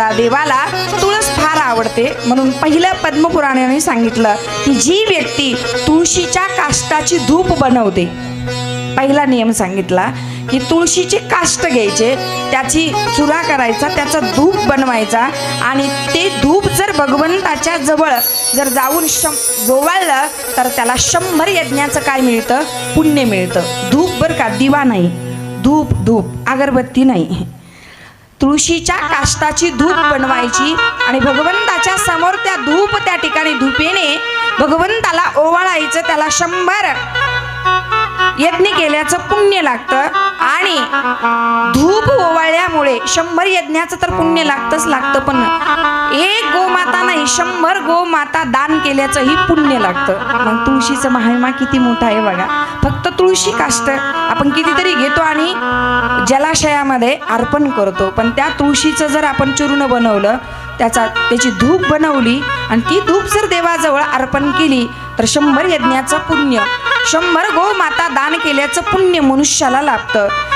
देवाला तुळस फार आवडते. म्हणून पहिलं पद्मपुराणाने सांगितलं की जी व्यक्ती तुळशीच्या काष्टाची धूप बनवते पहिला नियम सांगितला की तुळशीचे काष्ट घ्यायचे त्याची चुरा करायचा त्याचा धूप बनवायचा आणि ते धूप जर भगवंताच्या जवळ जर जाऊन शं गोवाळलं तर त्याला शंभर यज्ञाचं काय मिळतं? पुण्य मिळतं. धूप बरं का दिवा नाही? धूप धूप. अगरबत्ती नाही. तुळशीच्या काष्टाची धूप बनवायची आणि भगवंताच्या समोर त्या धूप त्या ठिकाणी धुपेने भगवंताला ओवाळायचं त्याला शंभर यज्ञ केल्याचं पुण्य लागतं. आणि धूप ओवाळल्यामुळे शंभर यज्ञाचं तर पुण्य लागतंच लागतं पण. शंभर गो माता शंभर गोमाता दान केल्याचंही पुण्य लागतं. मग तुळशीचं महिमा किती मोठा आहे बघा. फक्त तुळशी काष्ट आपण कितीतरी घेतो आणि जलाशयामध्ये अर्पण करतो. पण त्या तुळशीचं जर आपण चूर्ण बनवलं त्याचा त्याची धूप बनवली आणि ती धूप जर देवाजवळ अर्पण केली तर शंभर यज्ञाचं पुण्य शंभर गो माता दान केल्याचं पुण्य मनुष्याला लाभतं.